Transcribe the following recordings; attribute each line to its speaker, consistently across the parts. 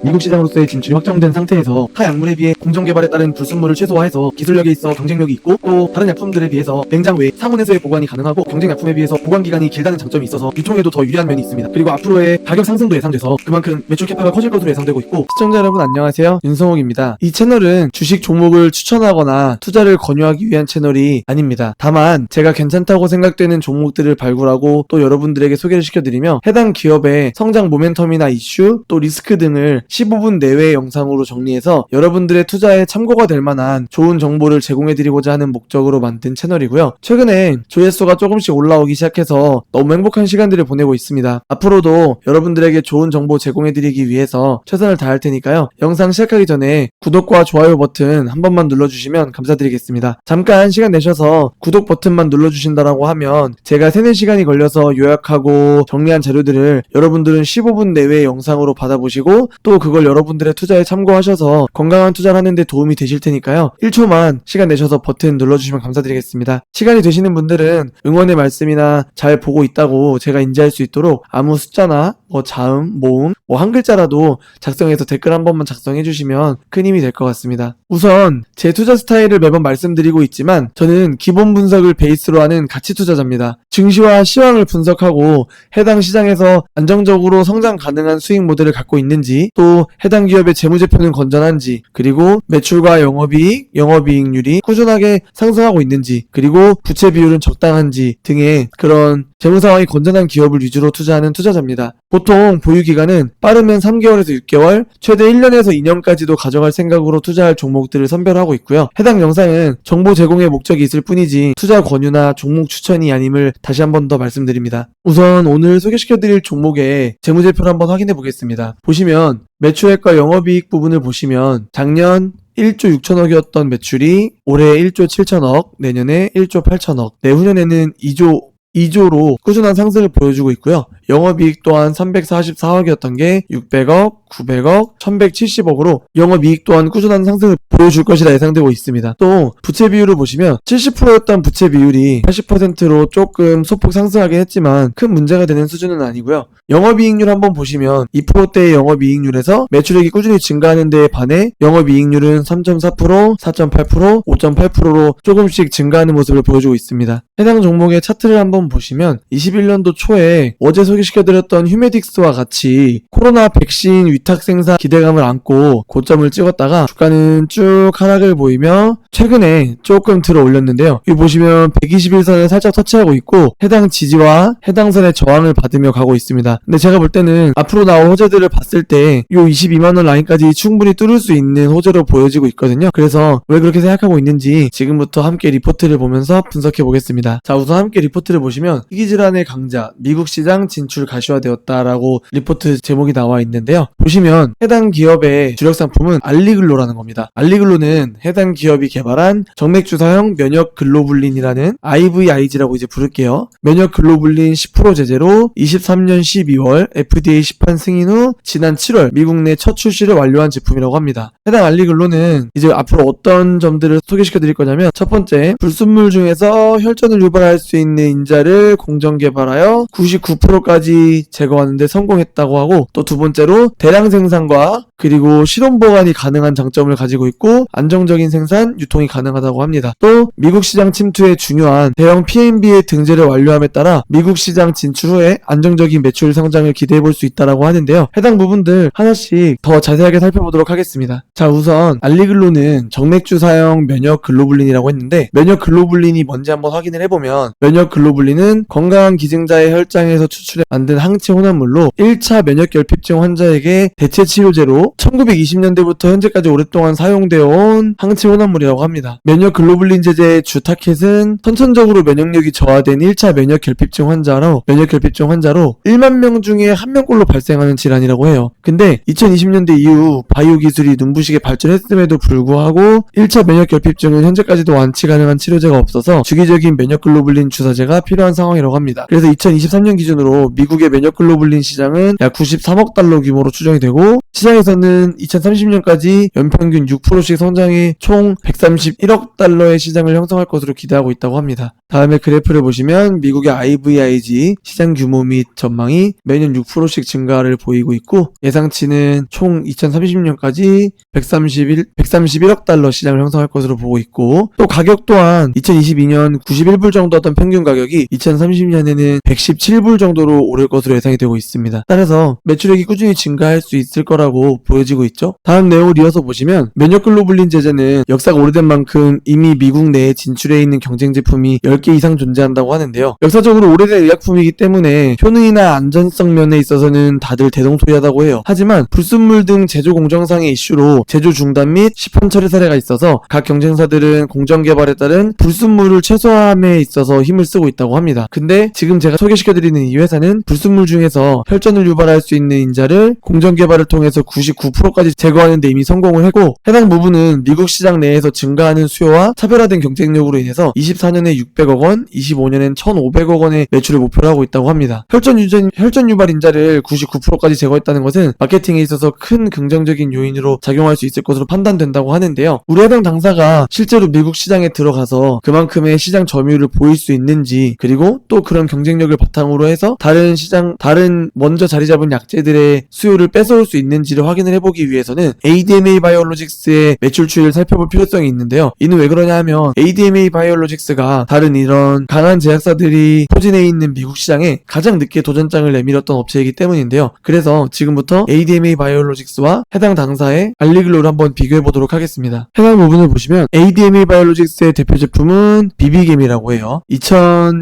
Speaker 1: 미국 시장으로서의 진출이 확정된 상태에서 타 약물에 비해 공정 개발에 따른 불순물을 최소화해서 기술력에 있어 경쟁력이 있고 또 다른 약품들에 비해서 냉장 외 상온에서의 보관이 가능하고 경쟁 약품에 비해서 보관 기간이 길다는 장점이 있어서 유통에도 더 유리한 면이 있습니다. 그리고 앞으로의 가격 상승도 예상돼서 그만큼 매출 캐파가 커질 것으로 예상되고 있고 시청자 여러분 안녕하세요 윤성욱입니다. 이 채널은 주식 종목을 추천하거나 투자를 권유하기 위한 채널이 아닙니다. 다만 제가 괜찮다고 생각되는 종목들을 발굴하고 또 여러분들에게 소개를 시켜드리며 해당 기업의 성장 모멘텀이나 이슈 또 리스크 등을 15분 내외의 영상으로 정리해서 여러분들의 투자에 참고가 될 만한 좋은 정보를 제공해드리고자 하는 목적으로 만든 채널이고요. 최근에 조회수가 조금씩 올라오기 시작해서 너무 행복한 시간들을 보내고 있습니다. 앞으로도 여러분들에게 좋은 정보 제공해드리기 위해서 최선을 다할 테니까요. 영상 시작하기 전에 구독과 좋아요 버튼 한 번만 눌러주시면 감사드리겠습니다. 잠깐 시간 내셔서 구독 버튼만 눌러주신다라고 하면 제가 3, 4시간이 걸려서 요약하고 정리한 자료들을 여러분들은 15분 내외의 영상으로 받아보시고 또 그걸 여러분들의 투자에 참고하셔서 건강한 투자를 하는데 도움이 되실 테니까요. 1초만 시간 내셔서 버튼 눌러주시면 감사드리겠습니다. 시간이 되시는 분들은 응원의 말씀이나 잘 보고 있다고 제가 인지할 수 있도록 아무 숫자나 뭐 자음, 모음, 뭐 한 글자라도 작성해서 댓글 한 번만 작성해 주시면 큰 힘이 될 것 같습니다. 우선 제 투자 스타일을 매번 말씀드리고 있지만 저는 기본 분석을 베이스로 하는 가치 투자자입니다. 증시와 시황을 분석하고 해당 시장에서 안정적으로 성장 가능한 수익 모델을 갖고 있는지 또 해당 기업의 재무제표는 건전한지 그리고 매출과 영업이익, 영업이익률이 꾸준하게 상승하고 있는지 그리고 부채 비율은 적당한지 등의 그런 재무 상황이 건전한 기업을 위주로 투자하는 투자자입니다. 보통 보유 기간은 빠르면 3개월에서 6개월, 최대 1년에서 2년까지도 가져갈 생각으로 투자할 종목들을 선별하고 있고요. 해당 영상은 정보 제공의 목적이 있을 뿐이지 투자 권유나 종목 추천이 아님을 다시 한 번 더 말씀드립니다. 우선 오늘 소개시켜드릴 종목의 재무제표를 한번 확인해 보겠습니다. 보시면 매출액과 영업이익 부분을 보시면 작년 1조 6천억이었던 매출이 올해 1조 7천억, 내년에 1조 8천억, 내후년에는 2조 2조로 꾸준한 상승을 보여주고 있고요. 영업이익 또한 344억이었던 게 600억, 900억, 1170억으로 영업이익 또한 꾸준한 상승을 보여줄 것이라 예상되고 있습니다. 또 부채 비율을 보시면 70%였던 부채 비율이 80%로 조금 소폭 상승하긴 했지만 큰 문제가 되는 수준은 아니고요. 영업이익률 한번 보시면 2%대의 영업이익률에서 매출액이 꾸준히 증가하는 데에 반해 영업이익률은 3.4%, 4.8%, 5.8%로 조금씩 증가하는 모습을 보여주고 있습니다. 해당 종목의 차트를 한번 보시면 21년도 초에 어제 소개시켜드렸던 휴메딕스와 같이 코로나 백신 위탁 생산 기대감을 안고 고점을 찍었다가 주가는 쭉 하락을 보이며 최근에 조금 들어 올렸는데요. 여기 보시면 121선을 살짝 터치하고 있고 해당 지지와 해당 선의 저항을 받으며 가고 있습니다. 근데 제가 볼 때는 앞으로 나올 호재들을 봤을 때 이 22만원 라인까지 충분히 뚫을 수 있는 호재로 보여지고 있거든요. 그래서 왜 그렇게 생각하고 있는지 지금부터 함께 리포트를 보면서 분석해 보겠습니다. 자 우선 함께 리포트를 보시면 희귀질환의 강자 미국 시장 진출 가시화되었다라고 리포트 제목이 나와 있는데요. 보시면 해당 기업의 주력 상품은 알리글로라는 겁니다. 알리글로는 해당 기업이 개발한 정맥주사형 면역 글로불린이라는 IVIG라고 이제 부를게요. 면역 글로불린 10% 제제로 23년 12월 FDA 시판 승인 후 지난 7월 미국 내 첫 출시를 완료한 제품이라고 합니다. 해당 알리글로는 이제 앞으로 어떤 점들을 소개시켜 드릴 거냐면 첫 번째 불순물 중에서 혈전을 유발할 수 있는 인자 를 공정 개발하여 99%까지 제거하는데 성공했다고 하고 또 두 번째로 대량 생산과 그리고 실온 보관이 가능한 장점을 가지고 있고 안정적인 생산, 유통이 가능하다고 합니다. 또 미국 시장 침투에 중요한 대형 PNB의 등재를 완료함에 따라 미국 시장 진출 후에 안정적인 매출 성장을 기대해 볼 수 있다라고 하는데요. 해당 부분들 하나씩 더 자세하게 살펴보도록 하겠습니다. 자, 우선 알리글로는 정맥주 사용 면역 글로불린이라고 했는데 면역 글로불린이 뭔지 한번 확인을 해보면 면역 글로불린 은 건강한 기증자의 혈장에서 추출해 만든 항체 혼합물로 1차 면역 결핍증 환자에게 대체 치료제로 1920년대부터 현재까지 오랫동안 사용되어 온 항체 혼합물이라고 합니다. 면역 글로불린 제제의 주 타켓은 선천적으로 면역력이 저하된 1차 면역 결핍증 환자로 면역 결핍증 환자로 1만 명 중에 한 명꼴로 발생하는 질환이라고 해요. 근데 2020년대 이후 바이오 기술이 눈부시게 발전했음에도 불구하고 1차 면역 결핍증은 현재까지도 완치 가능한 치료제가 없어서 주기적인 면역 글로불린 주사제가
Speaker 2: 필요한 상황이라고 합니다. 그래서 2023년 기준으로 미국의 면역 글로불린 시장은 약 93억 달러 규모로 추정이 되고 시장에서는 2030년까지 연평균 6%씩 성장해 총 131억 달러의 시장을 형성할 것으로 기대하고 있다고 합니다. 다음에 그래프를 보시면 미국의 IVIG 시장 규모 및 전망이 매년 6%씩 증가를 보이고 있고 예상치는 총 2030년까지 131, 131억 달러 시장을 형성할 것으로 보고 있고 또 가격 또한 2022년 91불 정도 였던 평균 가격이 2030년에는 117불 정도로 오를 것으로 예상이 되고 있습니다. 따라서 매출액이 꾸준히 증가할 수 있을 거라고 보여지고 있죠. 다음 내용을 이어서 보시면 면역 글로불린 제제는 역사가 오래된 만큼 이미 미국 내에 진출해 있는 경쟁 제품이 10개 이상 존재한다고 하는데요. 역사적으로 오래된 의약품이기 때문에 효능이나 안전성 면에 있어서는 다들 대동소이하다고 해요. 하지만 불순물 등 제조 공정상의 이슈로 제조 중단 및 시판 처리 사례가 있어서 각 경쟁사들은 공정 개발에 따른 불순물을 최소화함에 있어서 힘을 쓰고 있다고 합니다. 근데 지금 제가 소개시켜드리는 이 회사는 불순물 중에서 혈전을 유발할 수 있는 인자를 공정 개발을 통해서 99%까지 제거하는 데 이미 성공을 했고 해당 부분은 미국 시장 내에서 증가하는 수요와 차별화된 경쟁력으로 인해서 24년에 600억 원, 25년엔 1,500억 원의 매출을 목표로 하고 있다고 합니다. 혈전 유전 혈전 유발 인자를 99%까지 제거했다는 것은 마케팅에 있어서 큰 긍정적인 요인으로 작용할 수 있을 것으로 판단된다고 하는데요. 우리 해당 당사가 실제로 미국 시장에 들어가서 그만큼의 시장 점유율을 보일 수 있는지 그 리고 또 그런 경쟁력을 바탕으로 해서 다른 시장 다른 먼저 자리 잡은 약제들의 수요를 뺏어올 수 있는지를 확인을 해보기 위해서는 ADMA 바이오로직스의 매출 추이를 살펴볼 필요성이 있는데요. 이는 왜 그러냐 하면 ADMA 바이오로직스가 다른 이런 강한 제약사들이 포진해 있는 미국 시장에 가장 늦게 도전장을 내밀었던 업체이기 때문인데요. 그래서 지금부터 ADMA 바이오로직스와 해당 당사의 알리글로를 한번 비교해 보도록 하겠습니다. 해당 부분을 보시면 ADMA 바이오로직스의 대표 제품은 비비겜이라고 해요.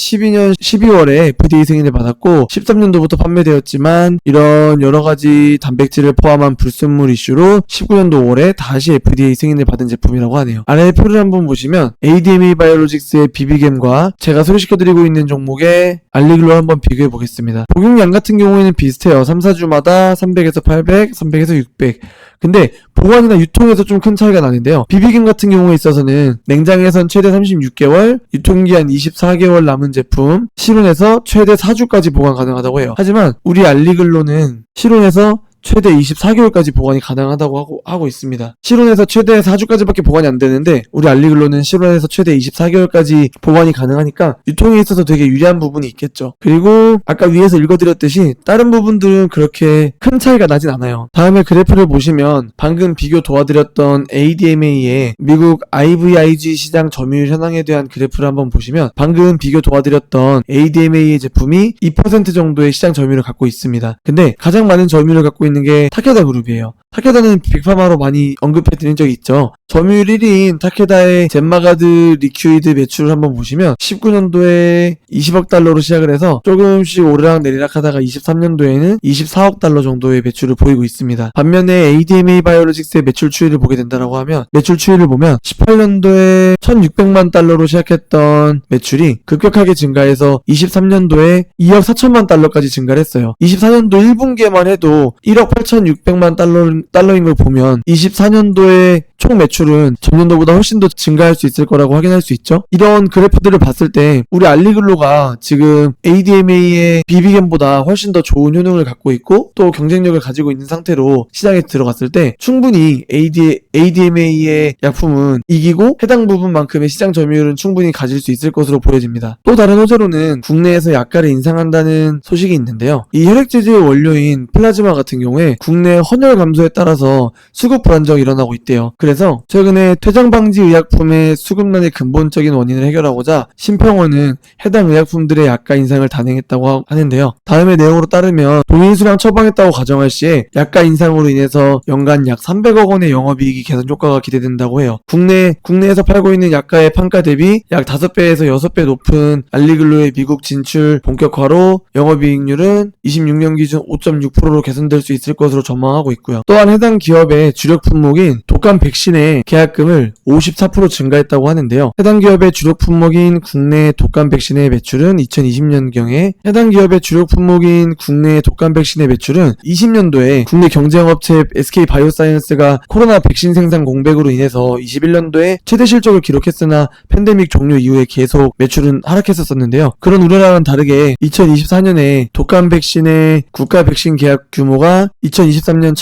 Speaker 2: 2012년 12월에 FDA 승인을 받았고 13년도부터 판매되었지만 이런 여러 가지 단백질을 포함한 불순물 이슈로 19년도 5월에 다시 FDA 승인을 받은 제품이라고 하네요. 아래 표를 한번 보시면 ADMA 바이오로직스의 비비겜과 제가 소개시켜드리고 있는 종목의 알리글로 한번 비교해 보겠습니다. 복용량 같은 경우에는 비슷해요. 3, 4주마다 300에서 800, 300에서 600. 근데 보관이나 유통에서 좀 큰 차이가 나는데요. 비비김 같은 경우에 있어서는 냉장에선 최대 36개월, 유통기한 24개월 남은 제품, 실온에서 최대 4주까지 보관 가능하다고 해요. 하지만 우리 알리글로는 실온에서 최대 24개월까지 보관이 가능하다고 하고, 하고 있습니다. 실온에서 최대 4주까지밖에 보관이 안 되는데 우리 알리글로는 실온에서 최대 24개월까지 보관이 가능하니까 유통에 있어서 되게 유리한 부분이 있겠죠. 그리고 아까 위에서 읽어드렸듯이 다른 부분들은 그렇게 큰 차이가 나진 않아요. 다음에 그래프를 보시면 방금 비교 도와드렸던 ADMA의 미국 IVIG 시장 점유율 현황에 대한 그래프를 한번 보시면 방금 비교 도와드렸던 ADMA의 제품이 2% 정도의 시장 점유율을 갖고 있습니다. 근데 가장 많은 점유율을 갖고 있는 게 타케다 그룹이에요. 타케다는 빅파마로 많이 언급해 드린 적이 있죠. 점유율 1위인 타케다의 젠마가드 리퀴드 매출을 한번 보시면 19년도에 20억 달러로 시작을 해서 조금씩 오르락 내리락 하다가 23년도에는 24억 달러 정도의 매출을 보이고 있습니다. 반면에 ADMA 바이오로직스의 매출 추이를 보게 된다고 하면 매출 추이를 보면 18년도에 1600만 달러로 시작했던 매출이 급격하게 증가해서 23년도에 2억 4천만 달러까지 증가를 했어요. 24년도 1분기에만 해도 1억 8600만 달러, 달러인 걸 보면 24년도에 총 매출은 전년도보다 훨씬 더 증가할 수 있을 거라고 확인할 수 있죠. 이런 그래프들을 봤을 때 우리 알리글로가 지금 ADMA의 비비겜보다 훨씬 더 좋은 효능을 갖고 있고 또 경쟁력을 가지고 있는 상태로 시장에 들어갔을 때 충분히 AD, ADMA의 약품은 이기고 해당 부분만큼의 시장 점유율은 충분히 가질 수 있을 것으로 보여집니다. 또 다른 호재로는 국내에서 약가를 인상한다는 소식이 있는데요. 이 혈액제제의 원료인 플라즈마 같은 경우에 국내 헌혈 감소에 따라서 수급 불안정이 일어나고 있대요. 그래 서 최근에 퇴장 방지 의약품의 수급난의 근본적인 원인을 해결하고자 심평원은 해당 의약품들의 약가 인상을 단행했다고 하- 하는데요. 다음의 내용으로 따르면 동일 수량 처방했다고 가정할 시에 약가 인상으로 인해서 연간 약 300억 원의 영업이익이 개선 효과가 기대된다고 해요. 국내 국내에서 팔고 있는 약가의 판가 대비 약 5배에서 6배 높은 알리글로의 미국 진출 본격화로 영업이익률은 26년 기준 5.6%로 개선될 수 있을 것으로 전망하고 있고요. 또한 해당 기업의 주력 품목인 독감 백신 백신의 계약금을 54% 증가했다고 하는데요. 해당 기업의 주력 품목인 국내 독감 백신의 매출은 2020년경에 해당 기업의 주력 품목인 국내 독감 백신의 매출은 20년도에 국내 경쟁업체 SK 바이오사이언스가 코로나 백신 생산 공백으로 인해서 21년도에 최대 실적을 기록했으나 팬데믹 종료 이후에 계속 매출은 하락했었었는데요. 그런 우려랑은 다르게 2024년에 독감 백신의 국가 백신 계약 규모가 2023년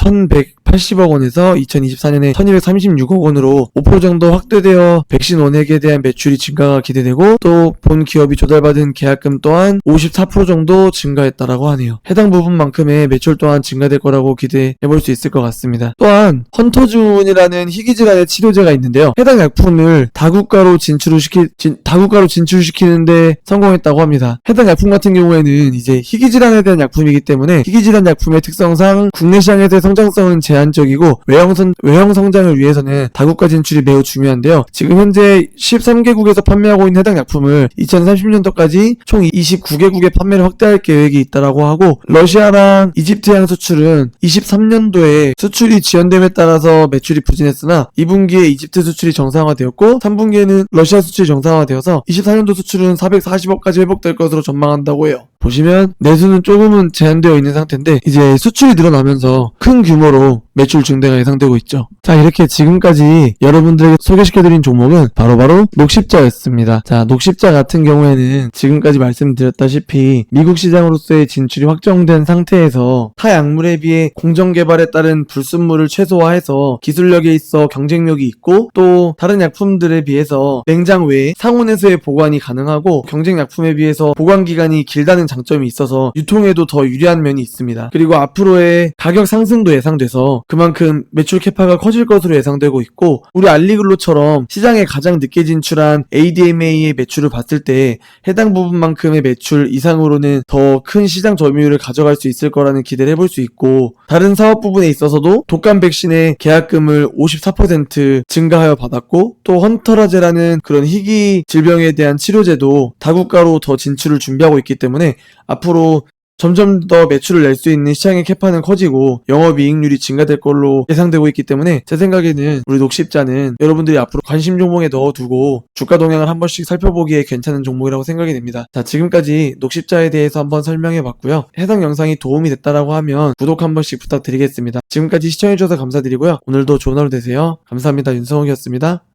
Speaker 2: 1180억 원에서 2024년에 1236억 원으로 5% 정도 확대되어 백신 원액에 대한 매출이 증가가 기대되고 또 본 기업이 조달받은 계약금 또한 54% 정도 증가했다라고 하네요. 해당 부분만큼의 매출 또한 증가될 거라고 기대해 볼 수 있을 것 같습니다. 또한 헌터준이라는 희귀 질환의 치료제가 있는데요. 해당 약품을 다국가로 진출을 시키 진- 다국가로 진출시키는데 성공했다고 합니다. 해당 약품 같은 경우에는 이제 희귀 질환에 대한 약품이기 때문에 희귀 질환 약품의 특성상 국내 시장에서의 성장성은 제한 적이고 외형 선 외형 성장을 위해서는 다국가 진출이 매우 중요한데요. 지금 현재 13개국에서 판매하고 있는 해당 약품을 2030년도까지 총 29개국에 판매를 확대할 계획이 있다라고 하고 러시아랑 이집트 향 수출은 23년도에 수출이 지연됨에 따라서 매출이 부진했으나 2분기에 이집트 수출이 정상화되었고 3분기에는 러시아 수출이 정상화되어서 24년도 수출은 440억까지 회복될 것으로 전망한다고 해요. 보시면 내수는 조금은 제한되어 있는 상태인데 이제 수출이 늘어나면서 큰 규모로 매출 증대가 예상되고 있죠. 자 이렇게 지금까지 여러분들에게 소개시켜드린 종목은 바로 바로 녹십자였습니다. 자 녹십자 같은 경우에는 지금까지 말씀드렸다시피 미국 시장으로서의 진출이 확정된 상태에서 타 약물에 비해 공정 개발에 따른 불순물을 최소화해서 기술력에 있어 경쟁력이 있고 또 다른 약품들에 비해서 냉장 외에 상온에서의 보관이 가능하고 경쟁 약품에 비해서 보관 기간이 길다는 장점이 있어서 유통에도 더 유리한 면이 있습니다. 그리고 앞으로의 가격 상승도 예상돼서 그만큼 매출 캐파가 커질 것으로 예상되고 있고 우리 알리글로처럼 시장에 가장 늦게 진출한 ADMA의 매출을 봤을 때 해당 부분만큼의 매출 이상으로는 더 큰 시장 점유율을 가져갈 수 있을 거라는 기대를 해볼 수 있고 다른 사업 부분에 있어서도 독감 백신의 계약금을 54% 증가하여 받았고 또 헌터라제라는 그런 희귀 질병에 대한 치료제도 다국가로 더 진출을 준비하고 있기 때문에 앞으로 점점 더 매출을 낼 수 있는 시장의 캐파는 커지고 영업이익률이 증가될 걸로 예상되고 있기 때문에 제 생각에는 우리 녹십자는 여러분들이 앞으로 관심 종목에 넣어두고 주가 동향을 한 번씩 살펴보기에 괜찮은 종목이라고 생각이 됩니다. 자 지금까지 녹십자에 대해서 한번 설명해 봤고요. 해당 영상이 도움이 됐다라고 하면 구독 한 번씩 부탁드리겠습니다. 지금까지 시청해주셔서 감사드리고요. 오늘도 좋은 하루 되세요. 감사합니다. 윤성욱이었습니다.